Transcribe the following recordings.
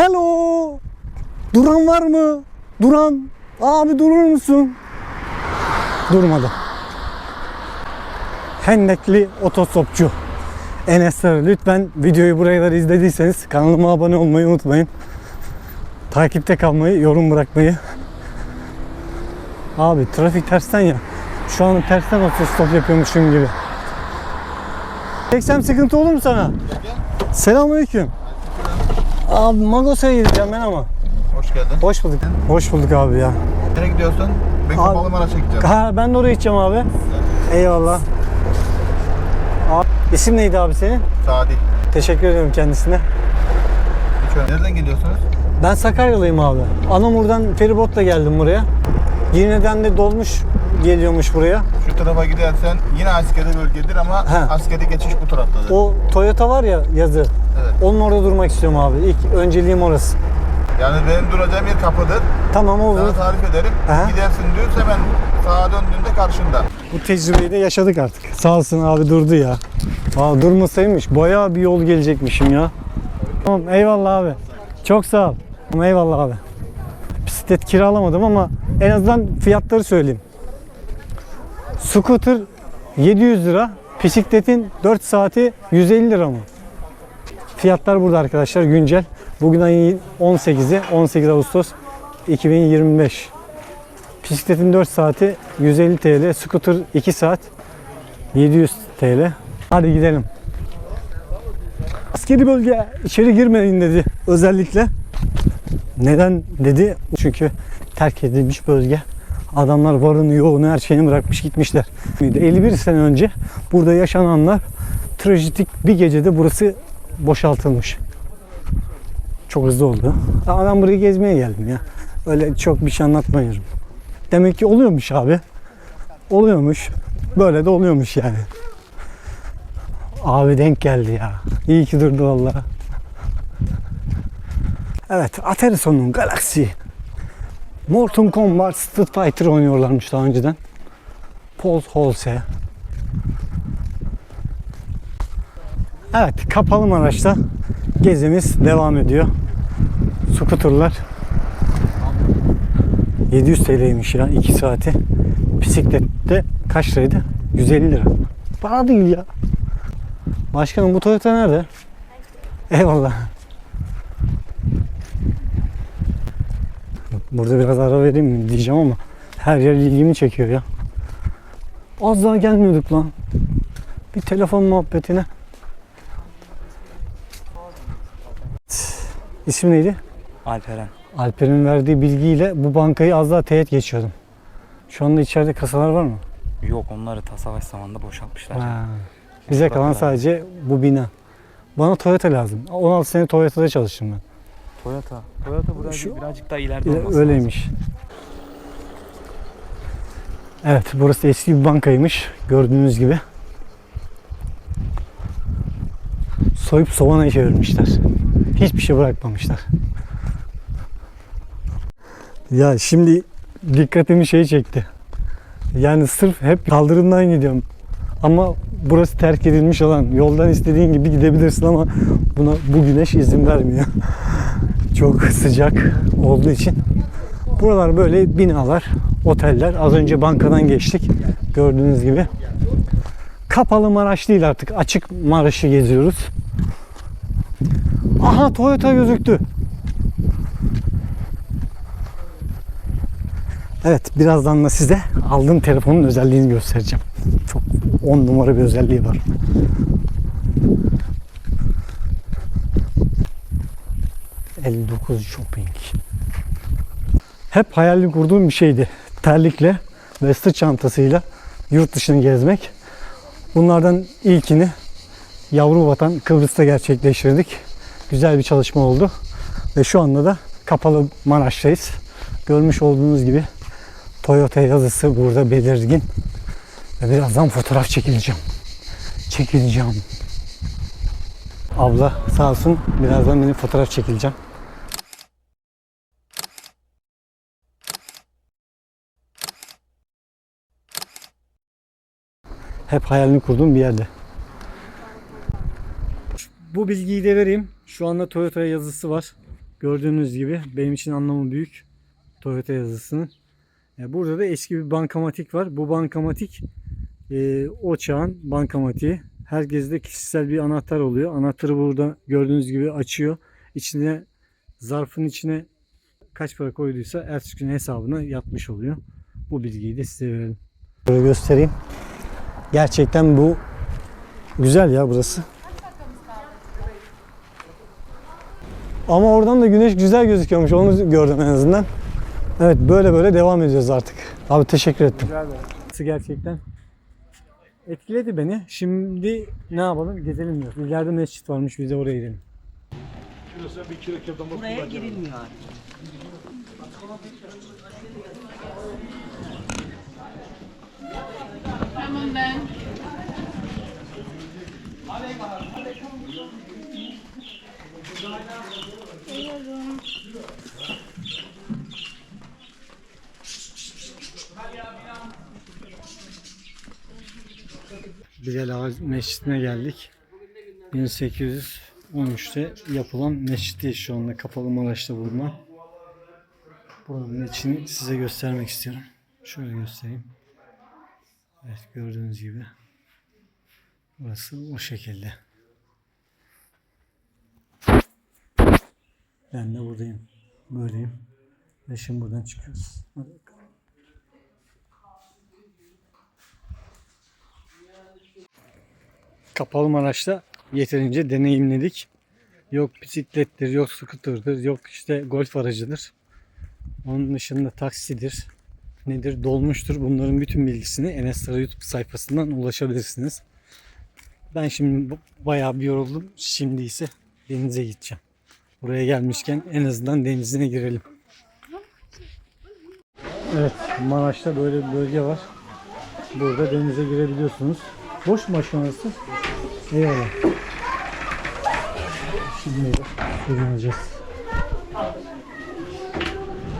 Hello. Duran var mı? Duran. Abi durur musun? Durmadı. Hendekli otostopçu. Enes. Lütfen videoyu buraya kadar izlediyseniz kanalıma abone olmayı unutmayın. Takipte kalmayı, yorum bırakmayı. Abi trafik tersten ya. Şu an tersten otostop yapıyormuşum gibi. Çeksem sıkıntı olur mu sana? Selamünaleyküm. Abi Magosa'ya gideceğim ben ama. Hoş geldin. Hoş bulduk. Hoş bulduk abi ya. Nereye gidiyorsun? Ben kapalı mara çekeceğim. Ha, ben de oraya gideceğim abi. Eyvallah. Abi, isim neydi abi senin? Sadi. Teşekkür ediyorum kendisine. Hiç önemli. Nereden geliyorsunuz? Ben Sakaryalıyım abi. Anamur'dan feribotla geldim buraya. Yineden de dolmuş geliyormuş buraya. Şu tarafa gidersen yine askeri bölgedir ama He. askeri geçiş bu taraftadır. O Toyota var ya yazı. Evet. Onun orada durmak istiyorum abi. İlk önceliğim orası. Yani benim duracağım yer kapıdır. Tamam olur. Sana tarif ederim. Aha. Gidersin düz hemen sağa döndüğünde karşında. Bu tecrübeyi de yaşadık artık. Sağ olsun abi durdu ya. Aa, durmasaymış. Bayağı bir yol gelecekmişim ya. Tamam eyvallah abi. Çok sağ ol. Eyvallah abi. Bisiklet kiralamadım ama en azından fiyatları söyleyeyim. Scooter 700 lira. Bisikletin 4 saati 150 lira mı? Fiyatlar burada arkadaşlar güncel. Bugün ayın 18'i 18 Ağustos 2025. Bisikletin 4 saati 150 TL, scooter 2 saat 700 TL. Hadi gidelim. Askeri bölge içeri girmeyin dedi özellikle. Neden dedi? Çünkü terk edilmiş bölge. Adamlar varını yoğunu her şeyini bırakmış gitmişler. 51 sene önce burada yaşananlar trajitik bir gecede burası boşaltılmış. Çok hızlı oldu. Ama ben burayı gezmeye geldim ya. Öyle çok bir şey anlatmıyorum. Demek ki oluyormuş abi. Oluyormuş. Böyle de oluyormuş yani. Abi denk geldi ya. İyi ki durdu valla. Evet, Aterison'un Galaxy. Mortal Kombat Street Fighter oynuyorlarmış daha önceden. Paul Holse. Evet, kapalı Maraş'ta gezimiz devam ediyor. Skuterlar 700 TL'ymiş ya 2 saati. Bisiklette kaç liraydı? 150 lira. Para değil ya. Başkanım bu Toyota nerede? Eyvallah. Burada biraz ara vereyim mi diyeceğim ama her yer ilgimi çekiyor ya. Az daha gelmiyorduk lan. Bir telefon muhabbetine. İsim neydi? Alperen. Alper'in verdiği bilgiyle bu bankayı az daha teğet geçiyordum. Şu anda içeride kasalar var mı? Yok onları ta savaş zamanında boşaltmışlar. Ha. Bize kalan sadece bu bina. Bana Toyota lazım. 16 sene Toyota'da çalıştım ben. Toyota. Toyota buraya Şu- birazcık daha ileride olması Öyleymiş. Evet, burası eski bir bankaymış. Gördüğünüz gibi. Soyup soğana çevirmişler. Hiçbir şey bırakmamışlar. Ya şimdi dikkatimi şey çekti. Yani sırf hep kaldırımdan gidiyorum. Ama burası terk edilmiş alan. Yoldan istediğin gibi gidebilirsin ama buna bu güneş izin vermiyor. Çok sıcak olduğu için. Buralar böyle binalar, oteller. Az önce bankadan geçtik. Gördüğünüz gibi. Kapalı Maraş değil artık. Açık Maraş'ı geziyoruz. Aha Toyota gözüktü. Evet birazdan da size aldığım telefonun özelliğini göstereceğim. Çok 10 numara bir özelliği var. ...59 Shopping. Hep hayalini kurduğum bir şeydi. Terlikle ve sırt çantasıyla yurt dışını gezmek. Bunlardan ilkini yavru vatan Kıbrıs'ta gerçekleştirdik. Güzel bir çalışma oldu. Ve şu anda da kapalı Maraş'tayız. Görmüş olduğunuz gibi Toyota yazısı burada belirgin. Ve birazdan fotoğraf çekileceğim. Çekileceğim. Abla sağ olsun birazdan benim fotoğraf çekileceğim. Hep hayalini kurduğum bir yerde. Bu bilgiyi de vereyim. Şu anda Toyota yazısı var. Gördüğünüz gibi benim için anlamı büyük. Toyota yazısının. E, Burada da eski bir bankamatik var. Bu bankamatik e, o çağın bankamatiği. Herkeste kişisel bir anahtar oluyor. Anahtarı burada gördüğünüz gibi açıyor. İçine zarfın içine kaç para koyduysa ertesi gün hesabına yatmış oluyor. Bu bilgiyi de size verelim. Böyle göstereyim. Gerçekten bu güzel ya burası. Ama oradan da güneş güzel gözüküyormuş. Onu gördüm en azından. Evet böyle böyle devam ediyoruz artık. Abi teşekkür ettim. Burası gerçekten etkiledi beni. Şimdi ne yapalım? Gezelim diyoruz. İleride mescit varmış. Biz de oraya gidelim. Buraya girilmiyor abi. Tamam ben. Bilal Ağa Mescidine geldik. 1813'te yapılan mescitteyiz şu anda Kapalı Maraş'ta bulunan. Buranın içini size göstermek istiyorum. Şöyle göstereyim. Evet gördüğünüz gibi. Burası o şekilde. Ben de buradayım. Böyleyim. Ve şimdi buradan çıkıyoruz. Hadi. Kapalı Maraş'ta yeterince deneyimledik. Yok bisiklettir, yok scooter'dır, yok işte golf aracıdır. Onun dışında taksidir, nedir, dolmuştur. Bunların bütün bilgisini Enes Sarı YouTube sayfasından ulaşabilirsiniz. Ben şimdi bayağı bir yoruldum. Şimdi ise denize gideceğim. Buraya gelmişken en azından denizine girelim. Evet, Maraş'ta böyle bir bölge var. Burada denize girebiliyorsunuz. Boş mu aşaması? Eyvallah. Şimdi sürüneceğiz.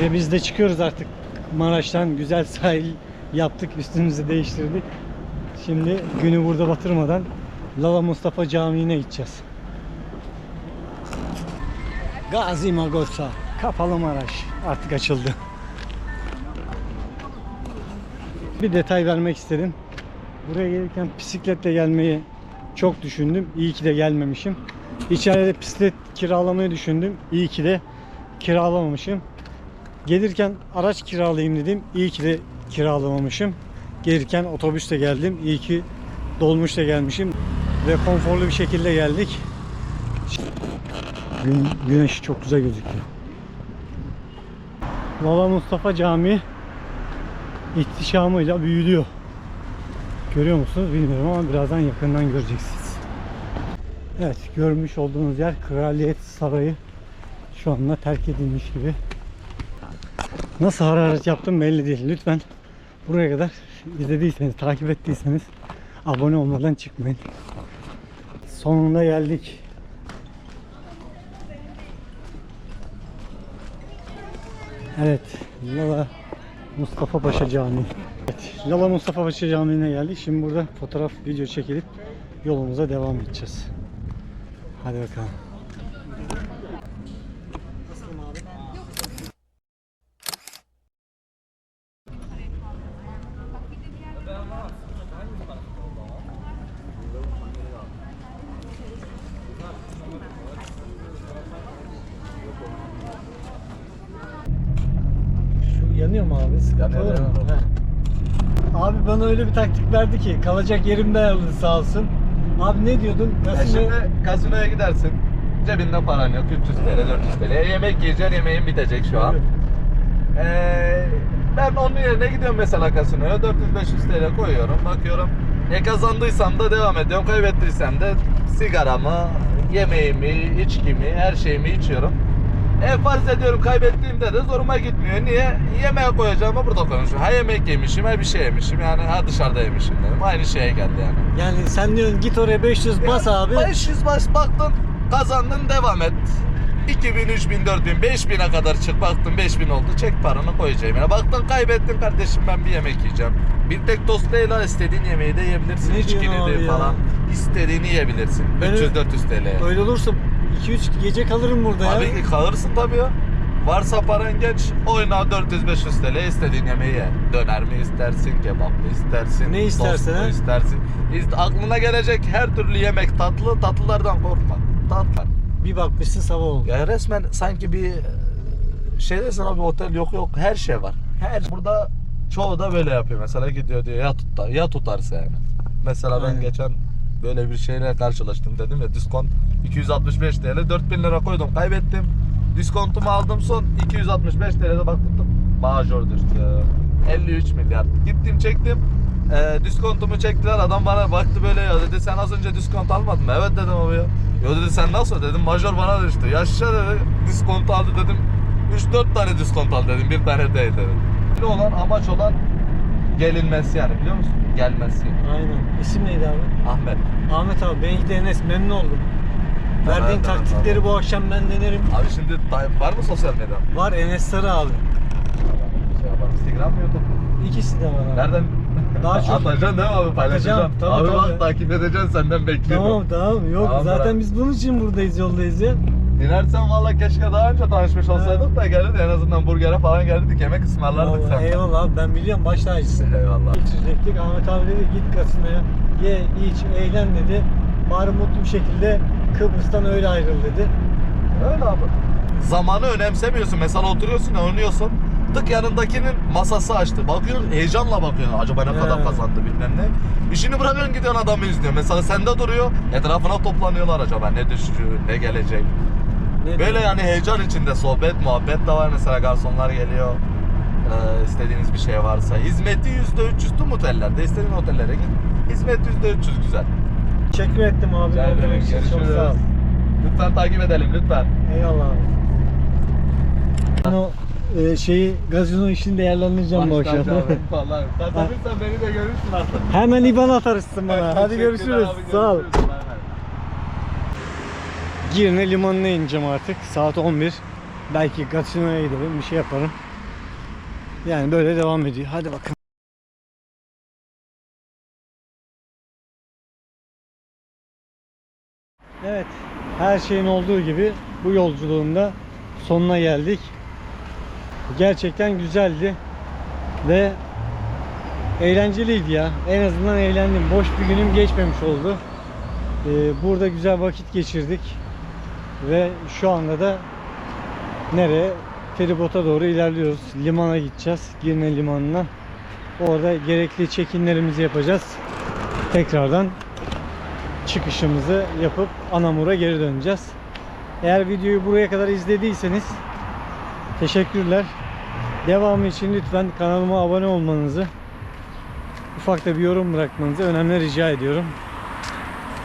Ve biz de çıkıyoruz artık. Maraş'tan güzel sahil yaptık. Üstümüzü değiştirdik. Şimdi günü burada batırmadan Lala Mustafa Camii'ne gideceğiz. Gazi Magotsa, Kapalı Maraş artık açıldı. Bir detay vermek istedim. Buraya gelirken bisikletle gelmeyi çok düşündüm. İyi ki de gelmemişim. İçeride bisiklet kiralamayı düşündüm. İyi ki de kiralamamışım. Gelirken araç kiralayayım dedim. İyi ki de kiralamamışım. Gelirken otobüste geldim. İyi ki dolmuşta gelmişim. Ve konforlu bir şekilde geldik. Gün, güneş çok güzel gözüküyor. Lala Mustafa Camii ihtişamıyla büyülüyor. Görüyor musunuz bilmiyorum ama birazdan yakından göreceksiniz. Evet görmüş olduğunuz yer Kraliyet Sarayı şu anda terk edilmiş gibi. Nasıl hararet yaptım belli değil. Lütfen buraya kadar izlediyseniz, takip ettiyseniz abone olmadan çıkmayın. Sonunda geldik. Evet, Lala Mustafa Paşa Camii. Evet, Lala Mustafa Paşa Camii'ne geldik. Şimdi burada fotoğraf, video çekilip yolumuza devam edeceğiz. Hadi bakalım. Yanıyor mu abi? Sıkıntı Yanıyor, olur mu? yanıyor. Heh. Abi bana öyle bir taktik verdi ki kalacak yerim de ayarladı sağ olsun. Abi ne diyordun? Ya Nasıl şimdi kasinoya gidersin. Cebinde paran yok. 300 TL, 400 TL. Yemek yiyeceksin, yemeğin bitecek şu an. Ee, ben onun yerine gidiyorum mesela kasinoya. 400-500 TL koyuyorum. Bakıyorum. E kazandıysam da devam ediyorum. Kaybettiysem de sigaramı, yemeğimi, içkimi, her şeyimi içiyorum. E farz ediyorum kaybettiğimde de zoruma gitmiyor. Niye? Yemeğe koyacağımı burada koymuşum. Ha yemek yemişim, ha bir şey yemişim. Yani ha dışarıda yemişim dedim. Aynı şeye geldi yani. Yani sen diyorsun git oraya 500 bas abi. 500 bas baktın kazandın devam et. 2000, 3000, 4000, 5000'e kadar çık baktın 5000 oldu çek paranı koyacağım. Ya baktın kaybettin kardeşim ben bir yemek yiyeceğim. Bir tek tost değil ha istediğin yemeği de yiyebilirsin. Ne diyorsun İçkini de ya? falan istediğini yiyebilirsin. Ben- 300-400 TL. Öyle olursa 2-3 gece kalırım burada ya. Abi kalırsın tabii ya. Varsa paran geç oyna 400-500 TL istediğin yemeği ye. Döner mi istersin, kebap mı istersin, Ne istersen tost mu istersin. İst- aklına gelecek her türlü yemek tatlı, tatlılardan korkma. Tatlı. Bir bakmışsın sabah oldu. Ya resmen sanki bir e, şeydesin abi otel yok yok her şey var. Her burada çoğu da böyle yapıyor. Mesela gidiyor diyor ya tutar ya tutarsa yani. Mesela ben Aynen. geçen böyle bir şeyle karşılaştım dedim ya diskont 265 TL 4000 lira koydum kaybettim. Diskontumu aldım son 265 TL'de baktım düştü. 53 milyar. Gittim çektim. E, diskontumu çektiler adam bana baktı böyle ya dedi sen az önce diskont almadın mı? Evet dedim abi ya. Yo dedi sen nasıl dedim major bana düştü. Yaşa dedi diskont aldı dedim. 3-4 tane diskont al dedim bir tane değil dedim. Ne olan amaç olan gelinmesi yani biliyor musun? Gelmesi. Aynen. İsim neydi abi? Ahmet. Ahmet abi de Enes memnun oldum. Verdiğin tamam, taktikleri bu akşam ben denerim. Abi şimdi tay- var mı sosyal medya? Var Enes Sarı abi. Şey yapalım, Instagram mı YouTube mu? İkisi de var abi. Nereden? Daha çok- Atacaksın değil mi abi paylaşacaksın? Tabii, abi tabii. bak takip edeceksin senden bekliyorum. Tamam tamam yok Tamam, zaten bırak. biz bunun için buradayız yoldayız ya. Dinersen valla keşke daha önce tanışmış olsaydık da gelirdi en azından burgere falan gelirdik yemek ısmarlardık Vallahi eyvallah abi ben biliyorum baş tacısın. Eyvallah. İçecektik Ahmet abi dedi git kasinoya ye iç eğlen dedi. Bari mutlu bir şekilde Kıbrıs'tan öyle ayrıl dedi. Öyle abi. Zamanı önemsemiyorsun. Mesela oturuyorsun, oynuyorsun. Tık yanındakinin masası açtı. Bakıyorsun heyecanla bakıyorsun. Acaba ne kadar He. kazandı bilmem ne. İşini bırakıyorsun gidiyorsun adamı izliyor. Mesela sende duruyor. Etrafına toplanıyorlar acaba ne düşücü, ne gelecek. Ne Böyle yani heyecan içinde sohbet, muhabbet de var. Mesela garsonlar geliyor. Ee, istediğiniz bir şey varsa. Hizmeti %300 tüm otellerde. İstediğin otellere git. Hizmet %300 güzel. Teşekkür ettim abi. Rica ederim, için Çok görüşürüz. sağ ol. Lütfen takip edelim lütfen. Eyvallah abi. Ben o e, şeyi gazino işini değerlendireceğim bu akşam. Vallahi. Kazanırsan beni de görürsün artık. Hemen IBAN atarsın bana. Hadi Teşekkürler görüşürüz. abi, Sağ ol. görüşürüz. Girne limanına ineceğim artık. Saat 11. Belki gazinoya giderim. Bir şey yaparım. Yani böyle devam ediyor. Hadi bakalım. Her şeyin olduğu gibi bu yolculuğun da sonuna geldik. Gerçekten güzeldi. Ve eğlenceliydi ya. En azından eğlendim. Boş bir günüm geçmemiş oldu. Ee, burada güzel vakit geçirdik. Ve şu anda da nereye? Feribota doğru ilerliyoruz. Limana gideceğiz. Girne limanına. Orada gerekli çekinlerimizi yapacağız. Tekrardan çıkışımızı yapıp Anamur'a geri döneceğiz. Eğer videoyu buraya kadar izlediyseniz teşekkürler. Devamı için lütfen kanalıma abone olmanızı, ufak da bir yorum bırakmanızı önemli rica ediyorum.